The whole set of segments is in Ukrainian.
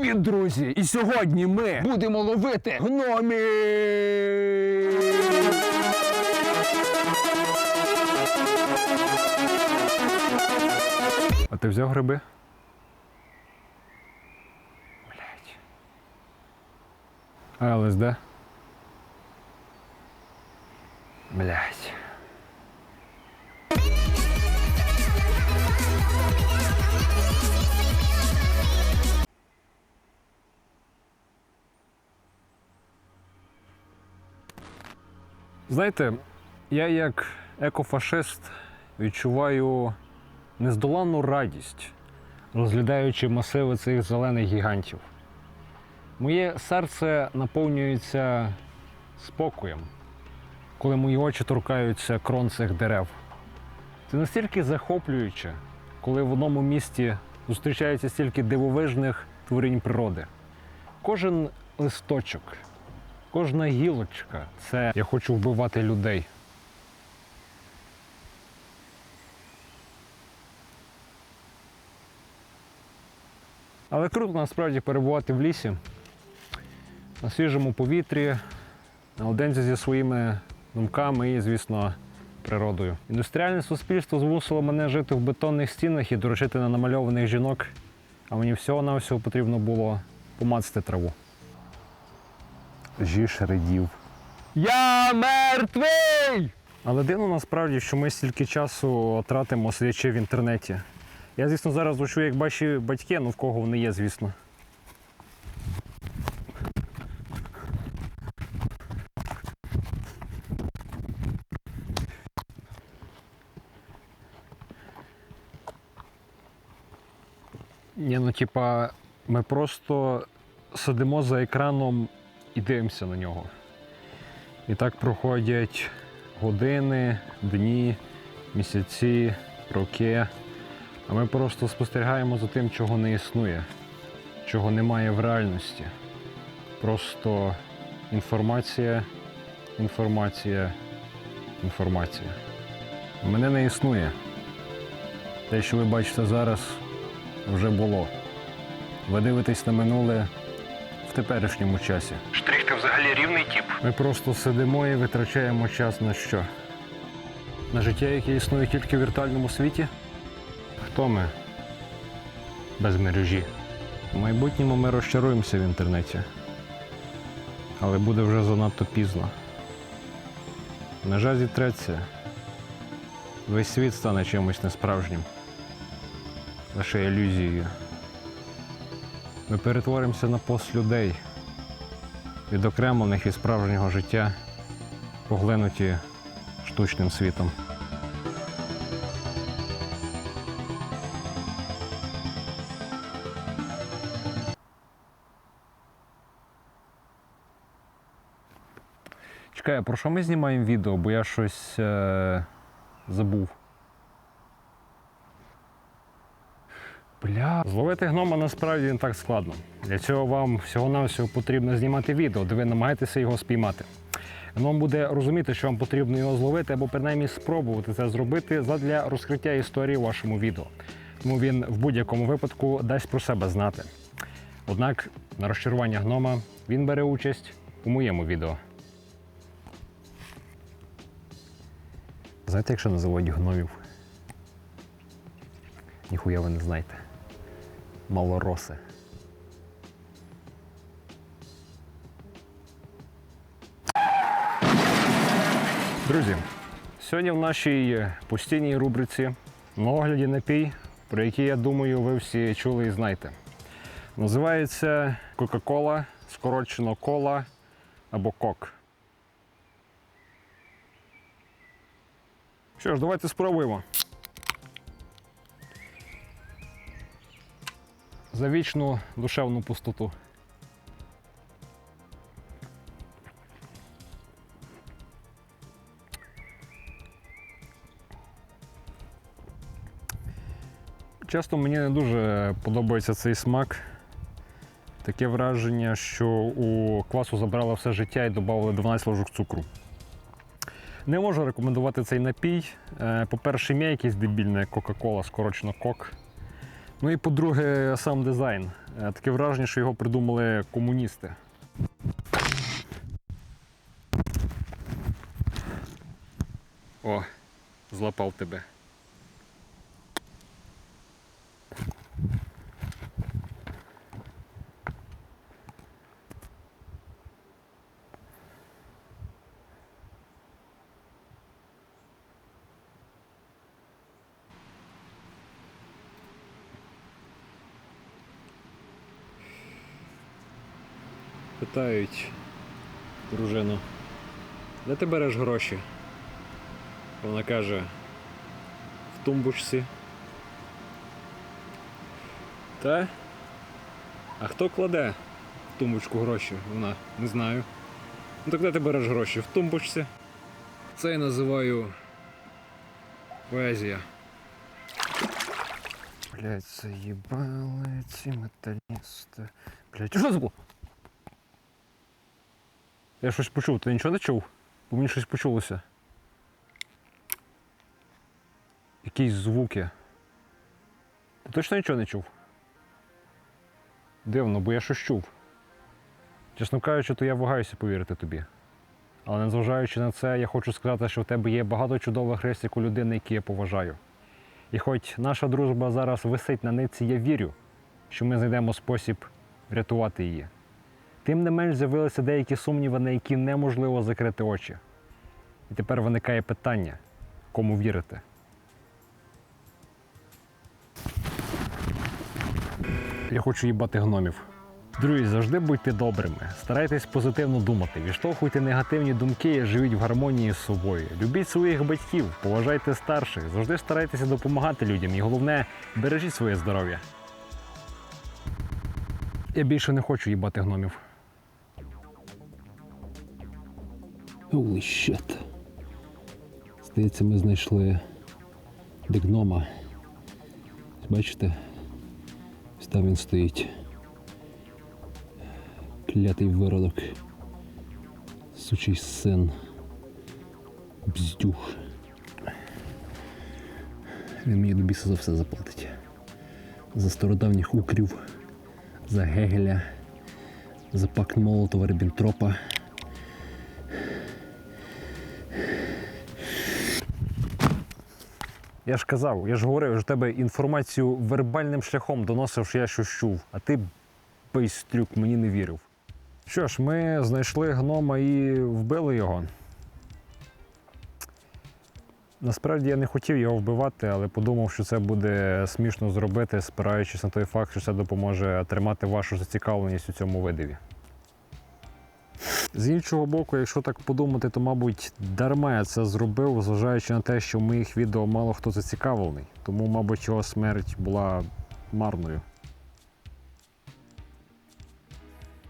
Привіт, друзі! І сьогодні ми будемо ловити гномі. А ти взяв гриби? Блять. А ЛСД? Блять. Знаєте, я як екофашист відчуваю нездоланну радість, розглядаючи масиви цих зелених гігантів. Моє серце наповнюється спокоєм, коли мої очі торкаються крон цих дерев. Це настільки захоплююче, коли в одному місті зустрічається стільки дивовижних творінь природи. Кожен листочок, кожна гілочка це я хочу вбивати людей. Але круто насправді перебувати в лісі, на свіжому повітрі, наодинці зі своїми думками і, звісно, природою. Індустріальне суспільство змусило мене жити в бетонних стінах і дорожити на намальованих жінок, а мені всього-навсього потрібно було помацати траву. Жіж радів. Я мертвий! Але дивно насправді, що ми стільки часу тратимо сидячи в інтернеті. Я, звісно, зараз звучу як ваші батьки, ну в кого вони є, звісно. Ні, ну типа, ми просто сидимо за екраном і дивимося на нього. І так проходять години, дні, місяці, роки. А ми просто спостерігаємо за тим, чого не існує, чого немає в реальності. Просто інформація, інформація, інформація. Мене не існує. Те, що ви бачите зараз, вже було. Ви дивитесь на минуле теперішньому часі. Штрих, ти взагалі рівний тип. Ми просто сидимо і витрачаємо час на що? На життя, яке існує тільки в віртуальному світі? Хто ми? Без мережі. В майбутньому ми розчаруємося в інтернеті. Але буде вже занадто пізно. Межа зітреться. Весь світ стане чимось несправжнім. Лише ілюзією. Ми перетворимося на постluлюдей відокремлених від справжнього життя, поглинуті штучним світом. Чекай, про що ми знімаємо відео, бо я щось е- забув. Бля, зловити гнома насправді не так складно. Для цього вам всього-навсього потрібно знімати відео, де ви намагаєтеся його спіймати. Гном буде розуміти, що вам потрібно його зловити, або принаймні спробувати це зробити задля розкриття історії у вашому відео. Тому він в будь-якому випадку дасть про себе знати. Однак на розчарування гнома він бере участь у моєму відео. Знаєте, якщо називають гномів? Ніхуя ви не знаєте. Малороси. Друзі, сьогодні в нашій постійній рубриці на огляді напій, про який, я думаю, ви всі чули і знаєте. Називається Кока-Кола, скорочено кола або кок. Що ж, давайте спробуємо. За вічну душевну пустоту. Часто мені не дуже подобається цей смак. Таке враження, що у квасу забрали все життя і додали 12 ложок цукру. Не можу рекомендувати цей напій. Е, По-перше, ім'я якесь дебільне Кока-Кола, скорочено кок. Ну і по-друге, сам дизайн. Е, Таке враження, що його придумали комуністи. О, злапав тебе. Питають дружину, де ти береш гроші? Вона каже, в тумбочці. Та? А хто кладе в тумбочку гроші? Вона не знаю. Ну так де ти береш гроші? В тумбочці. Це я називаю поезія. Блять, заїбали ці металісти. Блять, що це було? Я щось почув, ти нічого не чув? Бо мені щось почулося. Якісь звуки. Ти точно нічого не чув? Дивно, бо я щось чув. Чесно кажучи, то я вагаюся повірити тобі. Але незважаючи на це, я хочу сказати, що в тебе є багато чудових рис, як у людини, які я поважаю. І хоч наша дружба зараз висить на нитці, я вірю, що ми знайдемо спосіб врятувати її. Тим не менш з'явилися деякі сумніви, на які неможливо закрити очі. І тепер виникає питання, кому вірити. Я хочу їбати гномів. Друзі, завжди будьте добрими, старайтесь позитивно думати, відштовхуйте негативні думки і живіть в гармонії з собою. Любіть своїх батьків, поважайте старших, завжди старайтеся допомагати людям і головне, бережіть своє здоров'я. Я більше не хочу їбати гномів. Holy shit. Здається, ми знайшли дигнома. Бачите? Ось там він стоїть. Клятий виродок. Сучий син. Бздюх. Він мені до біса за все заплатить. За стародавніх укрів, за Гегеля, за пакт Молотова Ріббентропа. Я ж казав, я ж говорив, що тебе інформацію вербальним шляхом доносив, що я щось чув, а ти байстрюк мені не вірив. Що ж, ми знайшли гнома і вбили його. Насправді я не хотів його вбивати, але подумав, що це буде смішно зробити, спираючись на той факт, що це допоможе тримати вашу зацікавленість у цьому видиві. З іншого боку, якщо так подумати, то, мабуть, дарма я це зробив, зважаючи на те, що в моїх відео мало хто зацікавлений. Тому, мабуть, його смерть була марною.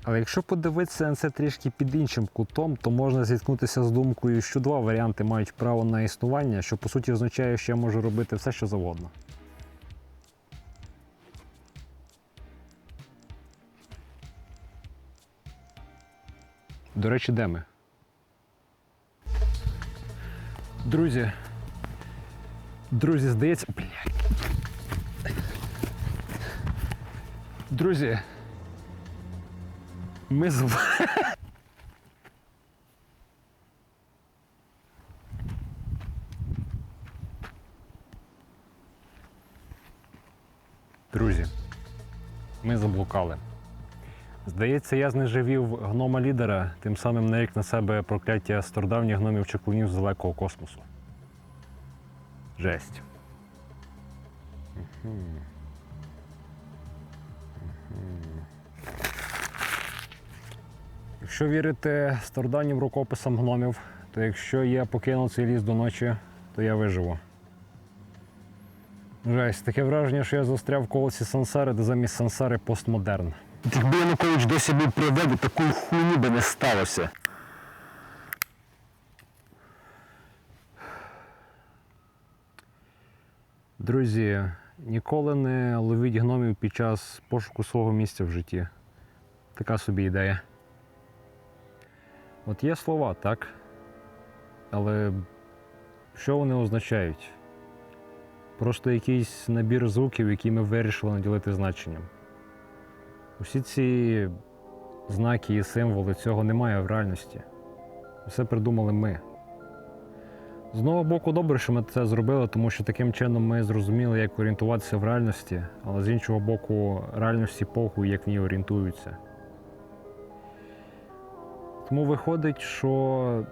Але якщо подивитися на це трішки під іншим кутом, то можна зіткнутися з думкою, що два варіанти мають право на існування, що по суті означає, що я можу робити все, що завгодно. До речі, де ми? Друзі. Друзі, здається. Блядь. Друзі. Ми з. Друзі, ми заблукали. Здається, я знеживів гнома лідера, тим самим нарік на себе прокляття стародавніх гномів чаклунів з далекого космосу. Жесть. Мгм. Якщо вірити стародавнім рукописам гномів, то якщо я покину цей ліс до ночі, то я виживу. Жесть, таке враження, що я застряв в колесі сансари, де замість сансари постмодерн. Якби Янукович досі був при владі, такої хуйні би не сталося. Друзі, ніколи не ловіть гномів під час пошуку свого місця в житті. Така собі ідея. От є слова, так? Але що вони означають? Просто якийсь набір звуків, які ми вирішили наділити значенням. Усі ці знаки і символи цього немає в реальності. Все придумали ми. З одного боку, добре, що ми це зробили, тому що таким чином ми зрозуміли, як орієнтуватися в реальності, але з іншого боку, реальності похуй, як в ній орієнтуються. Тому виходить, що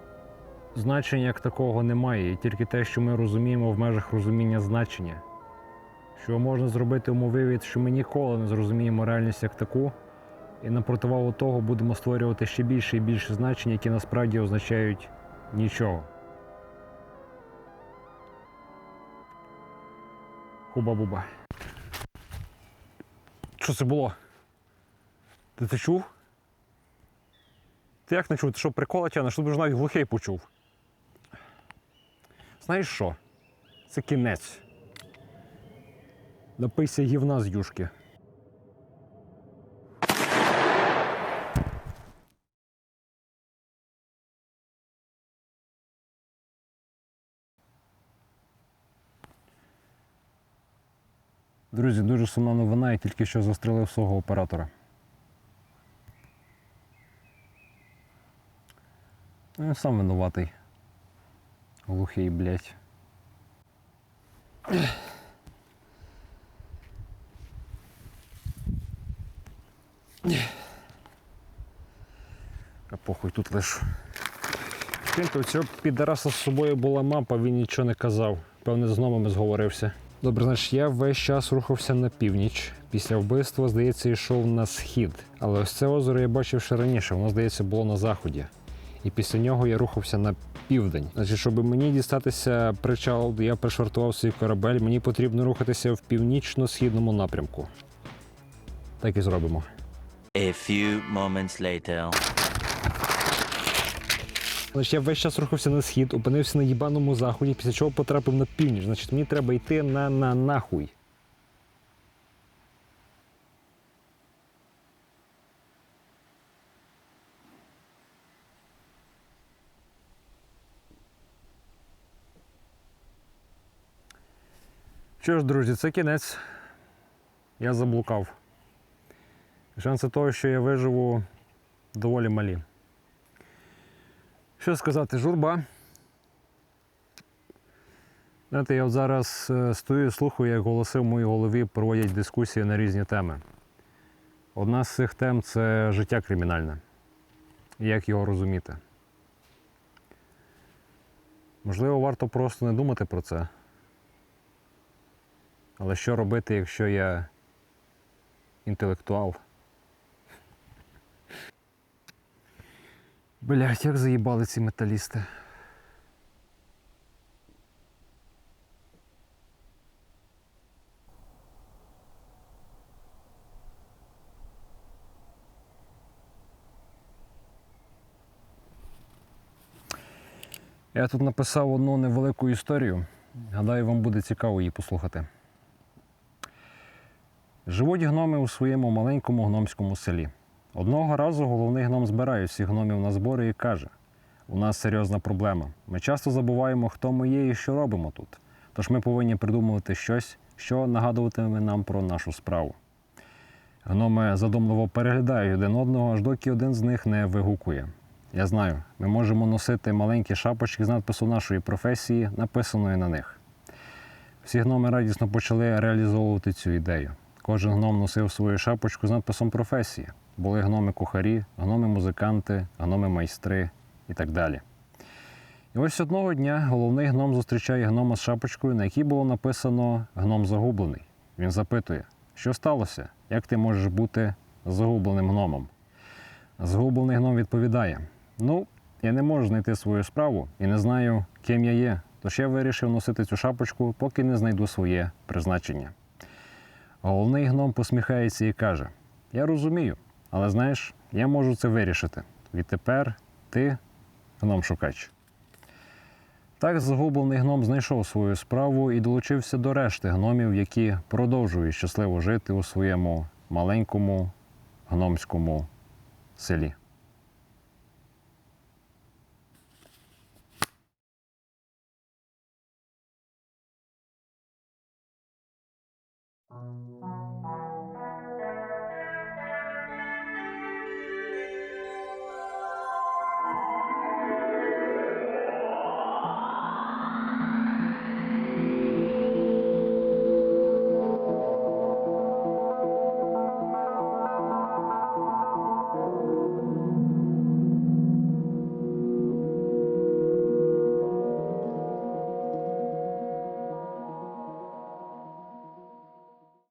значення як такого немає, і тільки те, що ми розуміємо в межах розуміння значення. Що можна зробити умовивід, що ми ніколи не зрозуміємо реальність як таку, і на противагу того будемо створювати ще більше і більше значень, які насправді означають нічого. Хуба-буба. Що це було? Ти це чув? Ти як не чув? Ти що прикола тягнеш? Щоб ж навіть глухий почув. Знаєш що? Це кінець. Напийся гівна з юшки. Друзі, дуже сумна новина, я тільки що застрелив свого оператора. Ну, Він сам винуватий. Глухий, блядь. А похуй тут лиш. Киньте, цього підараса з собою була мапа, він нічого не казав. Певне, з номами зговорився. Добре, значить, я весь час рухався на північ. Після вбивства, здається, йшов на схід. Але ось це озеро я бачив ще раніше, воно, здається, було на заході. І після нього я рухався на південь. Значить, щоб мені дістатися причал, я пришвартував свій корабель, мені потрібно рухатися в північно-східному напрямку. Так і зробимо. A few moments later. Значить, я весь час рухався на схід, опинився на їбаному заході, після чого потрапив на північ. Значить, мені треба йти на на нахуй. Що ж, друзі, це кінець. Я заблукав. Шанси того, що я виживу, доволі малі. Що сказати, журба. Знаєте, я от зараз е, стою і слухаю, як голоси в моїй голові проводять дискусії на різні теми. Одна з цих тем це життя кримінальне. Як його розуміти. Можливо, варто просто не думати про це. Але що робити, якщо я інтелектуал? Блять, як заїбали ці металісти. Я тут написав одну невелику історію. Гадаю, вам буде цікаво її послухати. Живуть гноми у своєму маленькому гномському селі. Одного разу головний гном збирає всіх гномів на збори і каже: у нас серйозна проблема. Ми часто забуваємо, хто ми є і що робимо тут. Тож ми повинні придумувати щось, що нагадуватиме нам про нашу справу. Гноми задумливо переглядають один одного, аж доки один з них не вигукує. Я знаю, ми можемо носити маленькі шапочки з надпису нашої професії, написаної на них. Всі гноми радісно почали реалізовувати цю ідею. Кожен гном носив свою шапочку з надписом професії. Були гноми-кухарі, гноми-музиканти, гноми-майстри і так далі. І ось одного дня головний гном зустрічає гнома з шапочкою, на якій було написано Гном загублений. Він запитує, що сталося? Як ти можеш бути загубленим гномом? Згублений гном відповідає: Ну, я не можу знайти свою справу і не знаю, ким я є. Тож я вирішив носити цю шапочку, поки не знайду своє призначення. Головний гном посміхається і каже: Я розумію, але знаєш, я можу це вирішити. Відтепер ти гном-шукач. Так загублений гном знайшов свою справу і долучився до решти гномів, які продовжують щасливо жити у своєму маленькому гномському селі.